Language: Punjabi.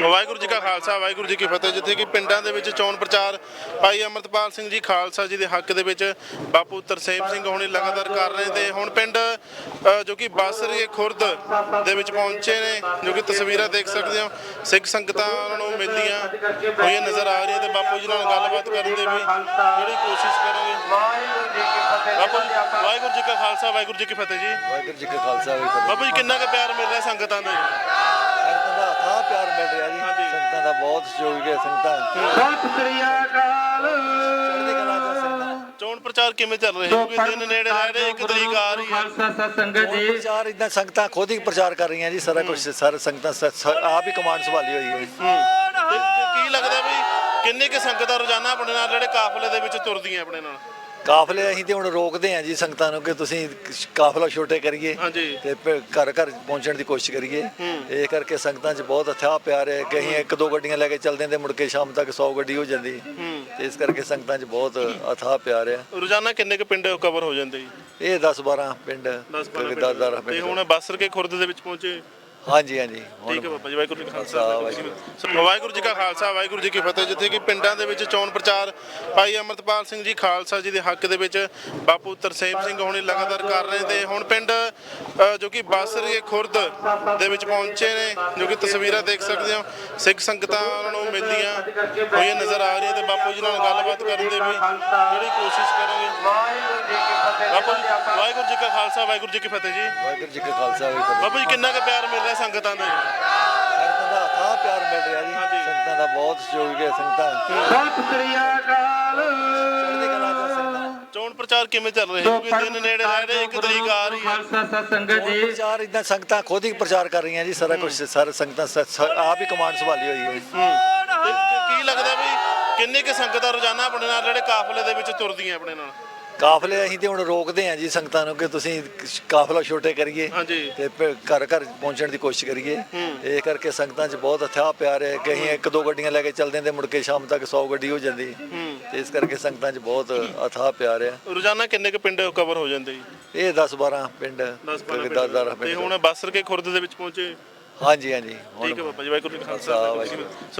ਵਾਹਿਗੁਰੂ ਜੀ ਕਾ ਖਾਲਸਾ ਵਾਹਿਗੁਰੂ ਜੀ ਕੀ ਫਤਿਹ। ਜਿੱਥੇ ਕਿ ਪਿੰਡਾਂ ਦੇ ਵਿੱਚ ਚੋਣ ਪ੍ਰਚਾਰ ਭਾਈ ਅਮਰਤਪਾਲ ਸਿੰਘ ਜੀ ਖਾਲਸਾ ਜੀ ਦੇ ਹੱਕ ਦੇ ਵਿੱਚ ਬਾਪੂ ਤਰਸੇਮ ਸਿੰਘ ਹੁਣੇ ਲਗਾਤਾਰ ਕਰ ਰਹੇ ਤੇ ਹੁਣ ਪਿੰਡ ਅ, ਜੋ ਕਿ ਬਾਸਰੇ ਖੁਰਦ ਦੇ ਵਿੱਚ ਪਹੁੰਚੇ ਨੇ ਜੋ ਕਿ ਤਸਵੀਰਾਂ ਦੇਖ ਸਕਦੇ ਹੋ। ਸਿੱਖ ਸੰਗਤਾਂ ਉਹਨਾਂ ਨੂੰ ਮਿਲਦੀਆਂ ਹੋਈਆਂ ਨਜ਼ਰ ਆ ਰਹੀਆਂ ਤੇ ਬਾਪੂ ਜੀ ਨਾਲ ਗੱਲਬਾਤ ਕਰਨ ਦੇ ਵੀ ਜਿਹੜੀ ਕੋਸ਼ਿਸ਼ ਕਰਾਂਗੇ। ਬਾਪੂ ਜੀ ਵਾਹਿਗੁਰੂ ਜੀ ਕਾ ਖਾਲਸਾ ਵਾਹਿਗੁਰੂ ਜੀ ਕੀ ਫਤਿਹ ਜੀ। ਵਾਹਿਗੁਰੂ ਜੀ ਕਾ ਖਾਲਸਾ ਵਾਹਿਗੁਰੂ ਬਾਪੂ ਜੀ ਕਿੰਨਾ ਕੁ ਪਿਆਰ ਮਿਲ ਰਿਹਾ ਸੰਗਤਾਂ ਦਾ ਜੀ? ਦਾ ਬਹੁਤ ਸਹਿਯੋਗ ਹੈ ਸੰਗਤਾਂ। ਸਤਿ ਸ੍ਰੀ ਅਕਾਲ। ਚੜ੍ਹਦੀ ਕਲਾ ਚ ਸੰਗਤਾਂ। ਚੋਣ ਪ੍ਰਚਾਰ ਕਿਵੇਂ ਚੱਲ ਰਿਹਾ? ਕਿਉਂਕਿ ਦਿਨ ਨੇੜੇ ਆ ਰਹੇ ਇੱਕ ਤਰੀਕ ਆ ਰਹੀ ਹੈ। ਖਾਲਸਾ ਸਤ ਸੰਗਤ ਜੀ। ਪ੍ਰਚਾਰ ਇਦਾਂ ਸੰਗਤਾਂ ਖੁਦ ਹੀ ਪ੍ਰਚਾਰ ਕਰ ਰਹੀਆਂ ਜੀ ਸਾਰਾ ਕੁਝ ਸਾਰੇ ਸੰਗਤਾਂ ਸ- ਆਪ ਹੀ ਕਮਾਂਡ ਸੰਭਾਲੀ ਹੋਈ ਹੈ। ਤੇ ਕੀ ਲੱਗਦਾ ਵੀ ਕਿੰਨੇ ਕਿ ਸੰਗਤਾਂ ਰੋਜ਼ਾਨਾ ਆਪਣੇ ਨਾਲ ਜਿਹੜੇ ਕਾਫਲੇ ਦੇ ਵਿੱਚ ਤੁਰਦੀਆਂ ਆਪਣੇ ਨਾਲ? ਕਾਫਲੇ ਅਸੀਂ ਤੇ ਹੁਣ ਰੋਕਦੇ ਹਾਂ ਜੀ ਸੰਗਤਾਂ ਨੂੰ ਕਿ ਤੁਸੀਂ ਕਾਫਲਾ ਛੋਟੇ ਕਰੀਏ ਹਾਂਜੀ। ਤੇ ਪ- ਘਰ ਘਰ ਪਹੁੰਚਣ ਦੀ ਕੋਸ਼ਿਸ਼ ਕਰੀਏ। ਇਹ ਕਰਕੇ ਸੰਗਤਾਂ 'ਚ ਬਹੁਤ ਅਥਾਹ ਪਿਆਰ ਹੈ ਕਿ ਅਸੀਂ ਇੱਕ ਦੋ ਗੱਡੀਆਂ ਲੈ ਕੇ ਚੱਲਦੇ ਹਾਂ ਤੇ ਮੁੜ ਕੇ ਸ਼ਾਮ ਤੱਕ 100 ਗੱਡੀ ਹੋ ਜਾਂਦੀ ਤੇ ਇਸ ਕਰਕੇ ਸੰਗਤਾਂ 'ਚ ਬਹੁਤ ਅਥਾਹ ਪਿਆਰ ਹੈ। ਰੋਜ਼ਾਨਾ ਕਿੰਨੇ ਕੁ ਪਿੰਡ ਕਵਰ ਹੋ ਜਾਂਦੇ ਜੀ? ਇਹ 10 12 ਪਿੰਡ 10 10 12 12 ਤੇ ਪਿੰਡ। ਹੁਣ ਬਾਸਰ ਕੇ ਖੁਰਦ ਦੇ ਵਿੱਚ ਪਹੁੰਚੇ। ਹਾਂਜੀ ਹਾਂਜੀ। ਠੀਕ ਹੈ ਬਾਬਾ ਜੀ ਵਾਹਿਗੁਰੂ ਜੀ ਕਾ ਖਾਲਸਾ ਵਾਹਿਗੁਰੂ ਜੀ ਕੀ ਖਾਲਸਾ ਵਾਹਿਗੁਰੂ ਜੀ ਕੀ ਫਤਿਹ। ਜਿੱਥੇ ਕਿ ਪਿੰਡਾਂ ਦੇ ਵਿੱਚ ਚੋਣ ਪ੍ਰਚਾਰ ਭਾਈ ਅਮਰਤਪਾਲ ਸਿੰਘ ਜੀ ਖਾਲਸਾ ਜੀ ਦੇ ਹੱਕ ਦੇ ਵਿੱਚ ਬਾਪੂ ਤਰਸੇਮ ਸਿੰਘ ਹੁਣੇ ਲਗਾਤਾਰ ਕਰ ਰਹੇ ਤੇ ਹੁਣ ਪਿੰਡ ਅ, ਜੋ ਕਿ ਬਾਸਰੇ ਖੁਰਦ ਦੇ ਵਿੱਚ ਪਹੁੰਚੇ ਨੇ ਜੋ ਕਿ ਤਸਵੀਰਾਂ ਦੇਖ ਸਕਦੇ ਹੋ। ਸਿੱਖ ਸੰਗਤਾਂ ਉਹਨਾਂ ਨੂੰ ਮਿਲਦੀਆਂ ਹੋਈਆਂ ਨਜ਼ਰ ਆ ਰਹੀਆਂ ਤੇ ਬਾਪੂ ਜੀ ਨਾਲ ਗੱਲਬਾਤ ਕਰਨ ਦੇ ਵੀ ਜਿਹੜੀ ਕੋਸ਼ਿਸ਼ ਕਰਾਂਗੇ। ਵਾਹਿਗੁਰੂ ਜੀ ਕੀ ਫਤਿਹ ਬਾਪੂ ਜੀ ਵਾਹਿਗੁਰੂ ਜੀ ਕਾ ਖਾਲਸਾ ਵਾਹਿਗੁਰੂ ਜੀ ਕੀ ਫਤਿਹ ਜੀ। ਵਾਹਿਗੁਰੂ ਜੀ ਕਾ ਖਾਲਸਾ ਵਾਹਿਗੁਰੂ ਜੀ ਕੀ ਬਾਪੂ ਜੀ ਕਿੰਨਾ ਕੁ ਪਿਆਰ ਮਿਲ ਰਿਹਾ ਸੰਗਤਾਂ ਦਾ। ਸੰਗਤਾਂ ਦਾ ਪਿਆਰ ਮਿਲ ਰਿਹਾ ਜੀ। ਸੰਗਤਾਂ ਦਾ ਬਹੁਤ ਸਹਿਯੋਗ ਹੈ ਸੰਗਤਾਂ ਸਤਿ ਸ੍ਰੀ ਅਕਾਲ ਪ੍ਰਚਾਰ ਕਿਵੇਂ ਚੱਲ ਰਿਹਾ? ਕਿਉਂਕਿ ਦਿਨ ਨੇੜੇ ਆ ਰਹੇ ਇੱਕ ਤਰੀਕ ਆ ਰਹੀ ਹੈ। ਖਾਲਸਾ ਸਤ ਸੰਗਤ ਜੀ। ਪ੍ਰਚਾਰ ਇਦਾਂ ਸੰਗਤਾਂ ਖੁਦ ਹੀ ਪ੍ਰਚਾਰ ਕਰ ਰਹੀਆਂ ਜੀ ਸਾਰਾ ਕੁਝ ਸਾਰੇ ਸੰਗਤਾਂ ਸ- ਸ- ਆਪ ਹੀ ਕਮਾਂਡ ਸੰਭਾਲੀ ਹੋਈ ਹੈ। ਤੇ ਕੀ ਲੱਗਦਾ ਵੀ ਕਿੰਨੇ ਕਿ ਸੰਗਤਾਂ ਰੋਜ਼ਾਨਾ ਆਪਣੇ ਨਾਲ ਜਿਹੜੇ ਕਾਫਲੇ ਦੇ ਵਿੱਚ ਤੁਰਦੀਆਂ ਆਪਣੇ ਨਾਲ? ਕਾਫਲੇ ਅਸੀਂ ਤੇ ਹੁਣ ਰੋਕਦੇ ਹਾਂ ਜੀ ਸੰਗਤਾਂ ਨੂੰ ਕਿ ਤੁਸੀਂ ਕਾਫਲਾ ਛੋਟੇ ਕਰੀਏ ਹਾਂਜੀ। ਤੇ ਘਰ ਘਰ ਪਹੁੰਚਣ ਦੀ ਕੋਸ਼ਿਸ਼ ਕਰੀਏ। ਇਹ ਕਰਕੇ ਸੰਗਤਾਂ 'ਚ ਬਹੁਤ ਅਥਾਹ ਪਿਆਰ ਹੈ ਕਿ ਅਸੀਂ ਇੱਕ ਦੋ ਗੱਡੀਆਂ ਲੈ ਕੇ ਚੱਲਦੇ ਤੇ ਮੁੜ ਕੇ ਸ਼ਾਮ ਤੱਕ 100 ਗੱਡੀ ਹੋ ਜਾਂਦੀ। ਤੇ ਇਸ ਕਰਕੇ ਸੰਗਤਾਂ 'ਚ ਬਹੁਤ ਅਥਾਹ ਪਿਆਰ ਹੈ ਰੋਜ਼ਾਨਾ ਕਿੰਨੇ ਕੁ ਪਿੰਡ ਕਵਰ ਹੋ ਜਾਂਦੇ ਜੀ? ਇਹ 10 12 ਪਿੰਡ 10 10 12 12 ਤੇ ਹੁਣ ਬਾਸਰ ਕੇ ਖੁਰਦ ਦੇ ਵਿੱਚ ਪਹੁੰਚੇ। ਹਾਂਜੀ ਹਾਂਜੀ। ਠੀਕ ਹੈ ਬਾਬਾ ਜੀ ਵਾਹਿਗੁਰੂ ਜੀ ਖਾਲਸਾ